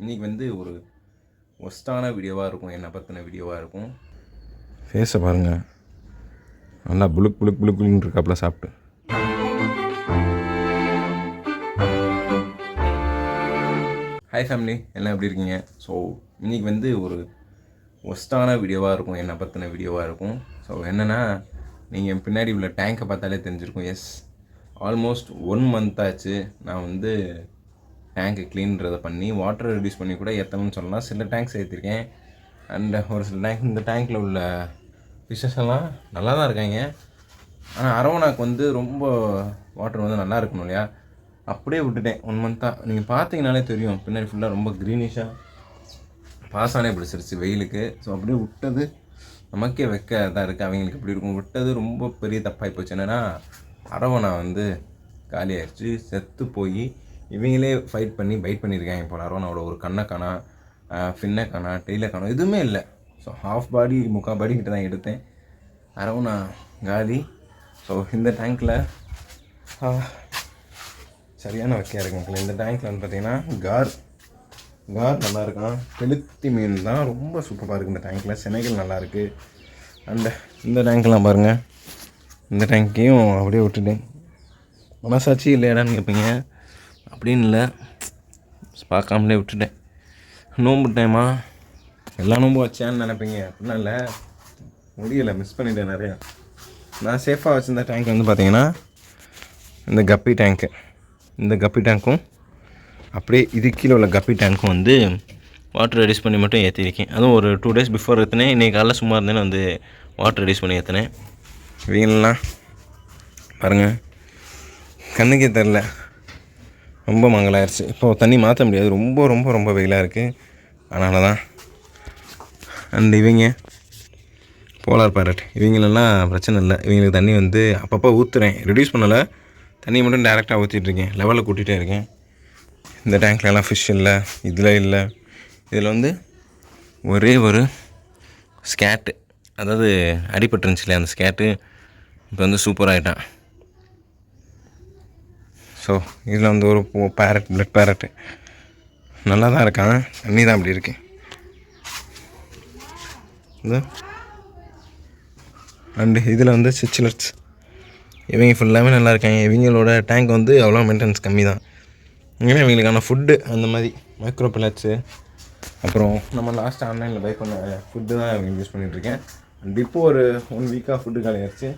இன்றைக்கி வந்து ஒரு ஒஸ்டான வீடியோவாக இருக்கும் என்னை பற்றின வீடியோவாக இருக்கும். ஃபேஸை பாருங்கள் நல்லா புளுக் புளுக் புளுக் புளுன்னு இருக்காப்புல சாப்பிட்டு. ஹாய் ஃபேமிலி எல்லாம் எப்படி இருக்கீங்க? ஸோ இன்றைக்கி வந்து ஒரு ஒஸ்டான வீடியோவாக இருக்கும் என்னை பற்றின வீடியோவாக இருக்கும். ஸோ என்னென்னா நீங்கள் பின்னாடி உள்ள டேங்கை பார்த்தாலே தெரிஞ்சிருக்கும். எஸ் ஆல்மோஸ்ட் ஒன் மந்த் ஆச்சு. நான் வந்து டேங்க்கு க்ளீன்றதை பண்ணி வாட்டர் ரெடியூஸ் பண்ணி கூட ஏற்றணும்னு சொல்லலாம். சில டேங்க்ஸ் ஏற்றிருக்கேன் அண்ட் ஒரு சில டேங்க் இந்த டேங்க்கில் உள்ள ஃபிஷஸ் எல்லாம் நல்லா தான் இருக்காங்க. ஆனால் அரவணாக்கு வந்து ரொம்ப வாட்டர் வந்து நல்லா இருக்கணும் இல்லையா? அப்படியே விட்டுட்டேன். ஒன் மந்த்தாக நீங்கள் பார்த்தீங்கனாலே தெரியும். பின்னாடி ஃபுல்லாக ரொம்ப க்ரீனிஷாக பாசானே பிடிச்சிருச்சு வெயிலுக்கு. ஸோ அப்படியே விட்டது. நமக்கே வைக்க தான் இருக்குது அவங்களுக்கு இப்படி இருக்கும்? விட்டது ரொம்ப பெரிய தப்பாகி போச்சு. என்னென்னா அரவணா வந்து காலியாகிடுச்சு செத்து போய் இவங்களே ஃபைட் பண்ணி பைட் பண்ணியிருக்காங்க. போல அரவணாவோட ஒரு கண்ணை காணா ஃபின்னை காணா டெய்ல காணா எதுவுமே இல்லை. ஸோ ஹாஃப் பாடி முக்கால் பாடி கிட்ட தான் எடுத்தேன். அரவணா காதி ஸோ இந்த டேங்க்கில் சரியான வைக்கையாக இருக்கு மக்கள். இந்த டேங்க்கில் வந்து பார்த்தீங்கன்னா கார். கார் நல்லா இருக்கான். கெளுத்தி மீன் தான். ரொம்ப சூப்பராக இருக்குது இந்த டேங்க்கில் சினைகள் நல்லாயிருக்கு அண்ட் இந்த டேங்க்லாம் பாருங்கள் இந்த டேங்க்கையும் அப்படியே விட்டுட்டேன். மனசாட்சி இல்லையாடான்னு கேட்பீங்க அப்படின்னு இல்லை. பார்க்காமலே விட்டுட்டேன். நோம்பு டைமா எல்லா நோம்பும் வச்சேன்னு நினைப்பீங்க. அப்படின்னா இல்லை. முடியலை மிஸ் பண்ணிட்டேன் நிறையா. நான் சேஃபாக வச்சுருந்த டேங்க் வந்து பார்த்தீங்கன்னா இந்த கப்பி டேங்க்கு இந்த கப்பி டேங்க்கும் அப்படியே இது கீழே உள்ள கப்பி டேங்க்கும் வந்து வாட்டர் ரெடியூஸ் பண்ணி மட்டும் ஏற்றிருக்கேன் அதுவும் ஒரு டூ டேஸ் பிஃபோர் ஏற்றினேன் இன்றைக்கி காலைல சும்மா இருந்தேன்னு வந்து வாட்டர் ரெடியூஸ் பண்ணி ஏற்றினேன் இவங்கெல்லாம் பாருங்கள் கண்ணுக்கே தெரில. ரொம்ப மங்கலாயிருச்சு. இப்போ தண்ணி மாற்ற முடியாது. ரொம்ப ரொம்ப ரொம்ப வெயிலாக இருக்குது அதனால தான். அண்ட் இவங்க போலார் பேரட். இவங்களெல்லாம் பிரச்சனை இல்லை. இவங்களுக்கு தண்ணி வந்து அப்பப்போ ஊற்றுறேன் ரெடியூஸ் பண்ணலை. தண்ணி மட்டும் டேரெக்டாக ஊற்றிட்டுருக்கேன் லெவலில் கூட்டிகிட்டே இருக்கேன். இந்த டேங்க்லலாம் ஃபிஷ் இல்லை. இதில் இல்லை. இதில் வந்து ஒரே ஒரு ஸ்கேட்டு அதாவது அடிபட்டுருந்துச்சு இல்லையா? அந்த ஸ்கேட்டு இப்போ வந்து சூப்பராகிட்டான் ஸோ இதில் வந்து ஒரு பேரட் பிளட் பேரட்டு நல்லா தான் இருக்கான். தண்ணி தான் அப்படி இருக்கு. இது அண்டு இதில் வந்து சிச்சிலர்ஸ். இவங்க ஃபுல்லாமே நல்லா இருக்காங்க. இவங்களோட டேங்க் வந்து அவ்வளோ மெயின்டெனன்ஸ் கம்மி தான் இங்கே இவங்களுக்கான ஃபுட்டு அந்த மாதிரி மைக்ரோ பில்லட்ஸு அப்புறம் நம்ம லாஸ்ட் ஆன்லைனில் பை பண்ண ஃபுட்டு தான் இவங்க யூஸ் பண்ணிகிட்ருக்கேன் அண்ட் இப்போ ஒரு ஒன் வீக்காக ஃபுட்டு காலியாகிடுச்சு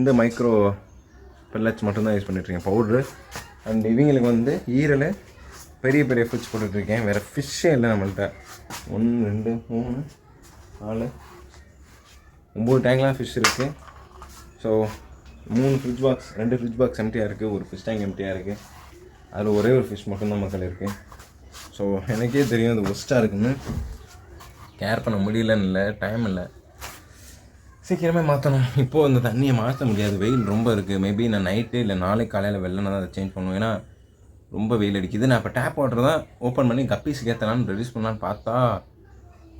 இந்த மைக்ரோ பெல்லட்ஸ் மட்டும்தான் யூஸ் பண்ணிகிட்ருக்கேன் பவுட்ரு அண்ட் இவங்களுக்கு வந்து ஈரல் பெரிய பெரிய ஃபிஷ் போட்டுட்ருக்கேன் வேறு ஃபிஷ்ஷே இல்லை நம்மள்கிட்ட ஒன்று ரெண்டு மூணு நாலு ஒம்பது டேங்க்லாம் ஃபிஷ் இருக்குது ஸோ மூணு ஃப்ரிட்ஜ் பாக்ஸ் ரெண்டு ஃப்ரிட்ஜ் பாக்ஸ் எம்டியாக இருக்குது ஒரு ஃபிஷ் டேங்க் எம்டியாக இருக்குது அதில் ஒரே ஒரு ஃபிஷ் மட்டும்தான் மக்கள் இருக்குது ஸோ எனக்கே தெரியும் அது ஒஸ்ட்டாக இருக்குன்னு. கேர் பண்ண முடியலன்னு இல்லை டைம் இல்லை. சீக்கிரமே மாற்றணும் இப்போது அந்த தண்ணியை மாற்ற முடியாது. வெயில் ரொம்ப இருக்குது மேபி நான் நைட்டு இல்லை நாளைக்கு காலையில் வெள்ளனை அதை சேஞ்ச் பண்ணுவேன். ஏன்னா ரொம்ப வெயில் அடிக்குது. நான் இப்போ டேப் வாட்டர் தான் ஓப்பன் பண்ணி கப்பீஸ் ஏற்றலான்னு ரெடியூஸ் பண்ணலான்னு பார்த்தா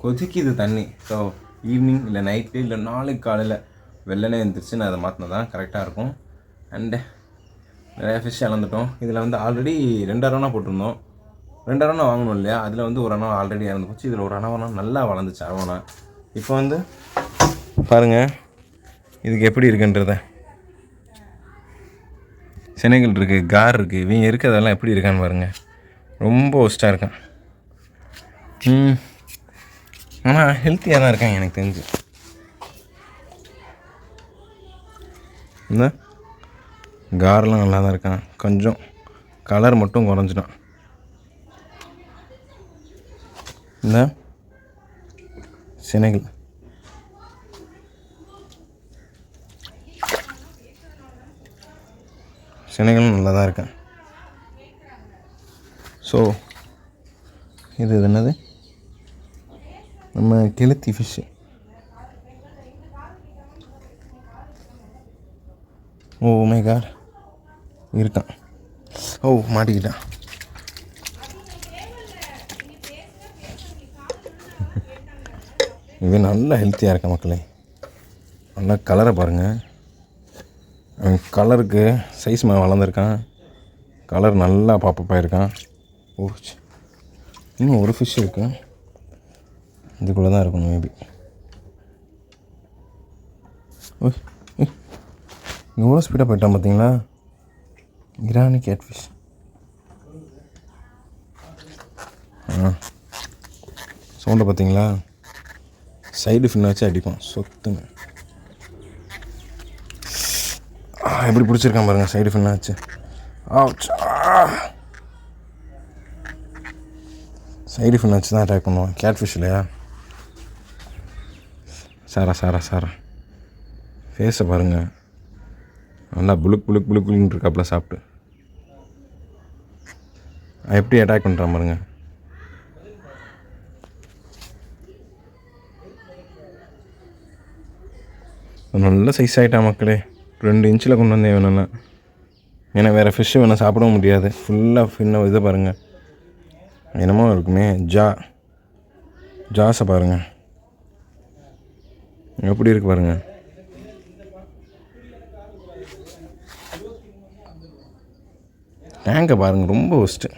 கொதிக்குது தண்ணி. ஸோ ஈவினிங் இல்லை நைட்டு இல்லை நாளைக்கு காலையில் வெள்ளனே எழுந்திரிச்சு நான் அதை மாற்றினா தான் கரெக்டாக இருக்கும். அண்டு நிறையா ஃபிஷ் இழந்துட்டோம் இதில் வந்து ஆல்ரெடி ரெண்டு போட்டிருந்தோம். ரெண்டு வாங்கணும் இல்லையா? அதில் வந்து ஒரு அணா ஆல்ரெடி இறந்து போச்சு. இதில் ஒரு அணவனா நல்லா வளர்ந்துச்சு அரவணா இப்போ வந்து பாருங்கள் இதுக்கு எப்படி இருக்குன்றத. சினைகள் இருக்குது கார் இருக்குது இவங்க இருக்கிறதெல்லாம் எப்படி இருக்கான்னு பாருங்கள் ரொம்ப ஒஸ்ட்டாக இருக்கான். ம். ஆனால் ஹெல்த்தியாக தான் இருக்காங்க எனக்கு தெரிஞ்சு. இந்த கார்லாம் நல்லா தான் இருக்கான். கொஞ்சம் கலர் மட்டும் குறைஞ்சிட்டான். இந்த சினைகள். சினைகளும் நல்லா தான் இருக்கேன். ஸோ இது என்னது? நம்ம கெளுத்தி fish oh oh my car இருக்கான். ஓ மாட்டிக்கிட்டான். இவன் நல்லா ஹெல்த்தியாக இருக்கான் மக்களே. நல்லா கலரை பாருங்கள் கலருக்கு சைஸ் மேலே வளர்ந்துருக்கான். கலர் நல்லா பாப்பப்பாக இருக்கான் ஓ இன்னும் ஒரு ஃபிஷ் இருக்கு. இதுக்குள்ளே தான் இருக்கணும் மேபி ஓய் எவ்வளோ ஸ்பீடாக போயிட்டான் பார்த்தீங்களா? கிரானி கேட் ஃபிஷ் ஆ. சவுண்டை பார்த்தீங்களா? சைடு ஃபின் வச்சு அடிப்பான். சொத்துங்க ஆ, எப்படி பிடிச்சிருக்கான் பாருங்க சைடு ஃபின் ஆச்சு ஆ. சைடு ஃபின் தான் அட்டாக் பண்ணுவோம் கேட் ஃபிஷ் இல்லையா? சாரா சாரா சாரா. ஃபேஸை பாருங்கள் நல்லா புளுக் புளுக் புளுக் புளுன்னு இருக்காப்புல சாப்பிட்டு. எப்படி அட்டாக் பண்ணுறான் பாருங்கள் நல்ல சைஸ் ஆகிட்டான் மக்களே. ரெண்டு இன்ச்சில் கொண்டு வந்தேன் வேணும்னா ஏன்னா வேறு ஃபிஷ்ஷு வேணால் சாப்பிடவும் முடியாது. ஃபுல்லாக ஃபின்ன இதை பாருங்கள் என்னமோ இருக்குமே. ஜா. ஜாஸை பாருங்கள் எப்படி இருக்கு பாருங்கள் டேங்கை பாருங்கள் ரொம்ப ஒஸ்ட்டு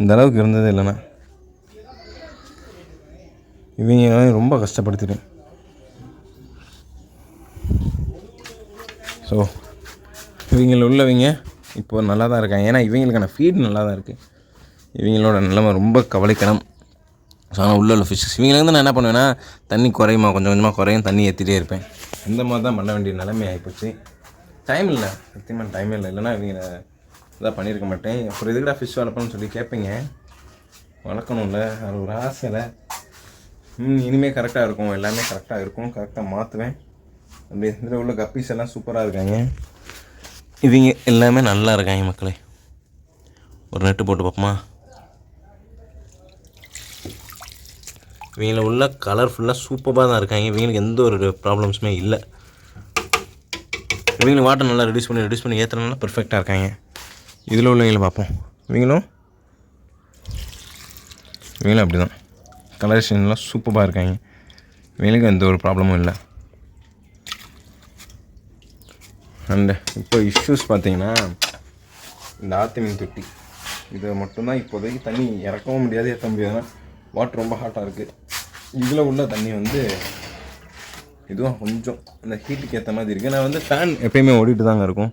இந்த அளவுக்கு இருந்தது இல்லைண்ணா. இவங்க ரொம்ப கஷ்டப்படுத்திட்டேன் ஸோ இவங்கள உள்ளவங்க இப்போ நல்லா தான் இருக்காங்க. ஏன்னா இவங்களுக்கான ஃபீட் நல்லா தான் இருக்குது இவங்களோட நிலைமை ரொம்ப கவலைக்கிடம் ஸோ ஆனால் உள்ள உள்ள ஃபிஷ்ஷஸ் இவங்களுக்கு நான் என்ன பண்ணுவேன்னா தண்ணி குறையுமா? கொஞ்சம் கொஞ்சமாக குறையும். தண்ணி ஏற்றிட்டே இருப்பேன். இந்த மாதிரி தான் பண்ண வேண்டிய நிலைமை ஆகிப்போச்சு டைம் இல்லை. சத்தியமாக டைம் இல்லை. இல்லைன்னா இவங்க இதாக பண்ணியிருக்க மாட்டேன். அப்புறம் எதுக்கடா ஃபிஷ் வளர்ப்பேன்னு சொல்லி கேட்பீங்க வளர்க்கணும்ல. அது ஒரு ஆசையில் இல்லை. இனிமேல் கரெக்டாக இருக்கும். எல்லாமே கரெக்டாக இருக்கும். கரெக்டாக மாற்றுவேன் அப்படியே இதில் உள்ள கப்பீஸ் எல்லாம் சூப்பராக இருக்காங்க. இவங்க எல்லாமே நல்லா இருக்காங்க மக்களே. ஒரு நெட்டு போட்டு பார்ப்போமா? இவங்கள உள்ள கலர்ஃபுல்லாக சூப்பராக தான் இருக்காங்க. இவங்களுக்கு எந்த ஒரு ப்ராப்ளம்ஸுமே இல்லை. இவங்களும் வாட்டர் நல்லா ரெடியூஸ் பண்ணி ரெடியூஸ் பண்ணி ஏற்றுறதுனால பர்ஃபெக்டாக இருக்காங்க. இதில் உள்ளவங்களை பார்ப்போம். இவங்களும்? இவங்களும் அப்படி தான் கலர்ஷன்லாம் சூப்பராக இருக்காங்க. இவங்களுக்கு எந்த ஒரு ப்ராப்ளமும் இல்லை. அண்ட் இப்போ இஷ்யூஸ் பார்த்தீங்கன்னா இந்த ஆத்து மீன் தொட்டி. இதை மட்டும்தான் இப்போதைக்கு தண்ணி இறக்கவும் முடியாது ஏற்ற முடியாதுன்னா வாட்டர் ரொம்ப ஹாட்டாக இருக்குது இதில் உள்ள தண்ணி வந்து இதுவும் கொஞ்சம் இந்த ஹீட்டுக்கு ஏற்ற மாதிரி இருக்குது நான் வந்து ஃபேன் எப்பயுமே ஓடிட்டு தாங்க இருக்கும்.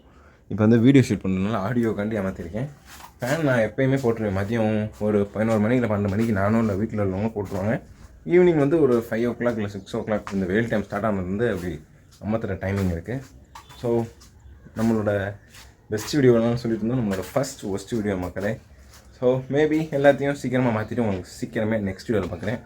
இப்போ வந்து வீடியோ ஷூட் பண்ணுறதுனால ஆடியோக்காண்டி ஏமாற்றிருக்கேன் ஃபேன் நான் எப்பயுமே போட்டுருவேன். மதியம் ஒரு பதினோரு மணிக்கு இல்லை பன்னெண்டு மணிக்கு நானும் இல்லை வீட்டில் உள்ளவங்க போட்டுருவாங்க. ஈவினிங் வந்து ஒரு ஃபைவ் ஓ கிளாக் இல்லை சிக்ஸ் ஓ கிளாக் இந்த வெயில் டைம் ஸ்டார்ட் ஆனது வந்து அப்படி அம்மத்துற டைமிங் இருக்குது ஸோ நம்மளோட பெஸ்ட் வீடியோலாம் சொல்லிட்டு இருந்தோம். நம்மளோட ஃபஸ்ட் ஒஸ்ட் வீடியோ மக்களே. ஸோ மேபி எல்லாத்தையும் சீக்கிரமாக மாற்றிட்டு உங்களுக்கு சீக்கிரமே நெக்ஸ்ட் வீடியோவில் பார்க்குறேன்